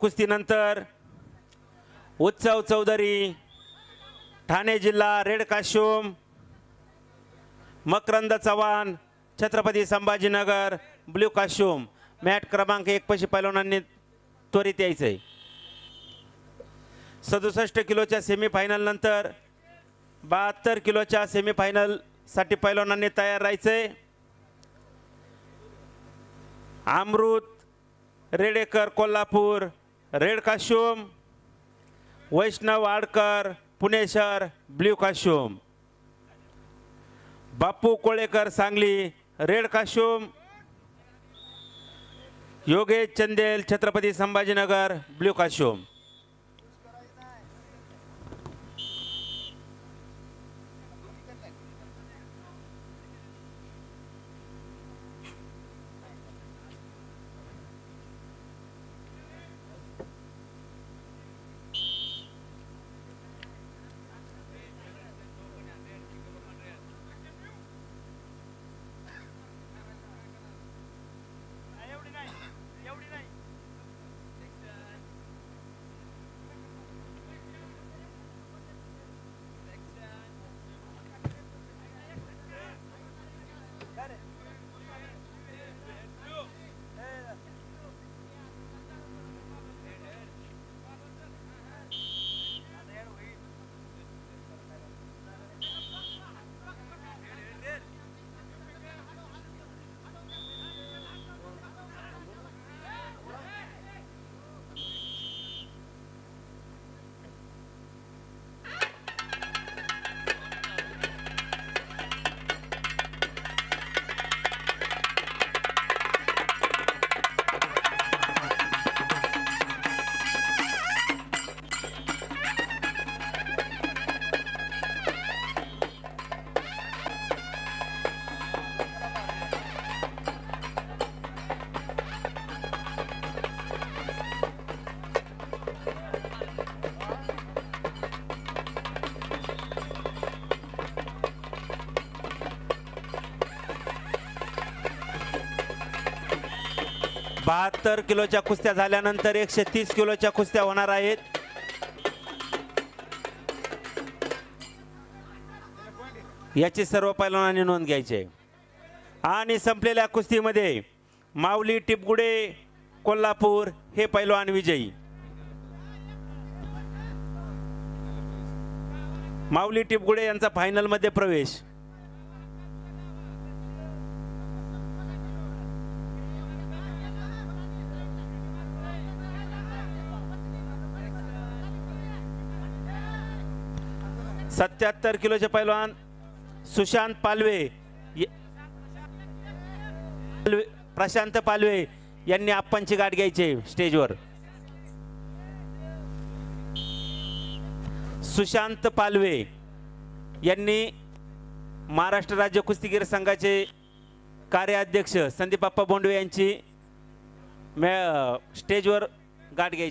कुस्तीनंतर उत्सव चौधरी ठाणे जिल्हा red costume Makarand Chavan Chhatrapati Sambhajinagar blue costume mat क्रमांक एक पशी पैलवानांनी त्वरित यायचं आहे सदुसष्ट किलोच्या सेमीफायनलनंतर बहात्तर किलोच्या सेमीफायनलसाठी पैलवानांनी तयार राहायचं आहे अमृत रेडेकर कोल्हापूर रेड काश्यूम वैष्णव आडकर पुणे शहर blue costume. Bapu Kolekar Sangli red costume. Yogesh Chandel Chhatrapati Sambhajinagar blue costume. बहात्तर किलोच्या कुस्त्या झाल्यानंतर एकशे तीस किलोच्या कुस्त्या होणार आहेत. याची सर्व पैलवानांनी नोंद घ्यायची आहे. आणि संपलेल्या कुस्तीमध्ये माऊली टिपगुडे कोल्हापूर हे पैलवान विजयी. माऊली टिपगुडे यांचा फायनलमध्ये प्रवेश. सत्याहत्तर किलोचे पैलवान सुशांत पालवे प्रशांत पालवे यांनी आप्पांची गाठ घ्यायची स्टेजवर. सुशांत पालवे यांनी महाराष्ट्र राज्य कुस्तीगीर संघाचे कार्याध्यक्ष संदीप बाप्पा बोंडवे यांची मॅ स्टेजवर गाठ घ्यायची.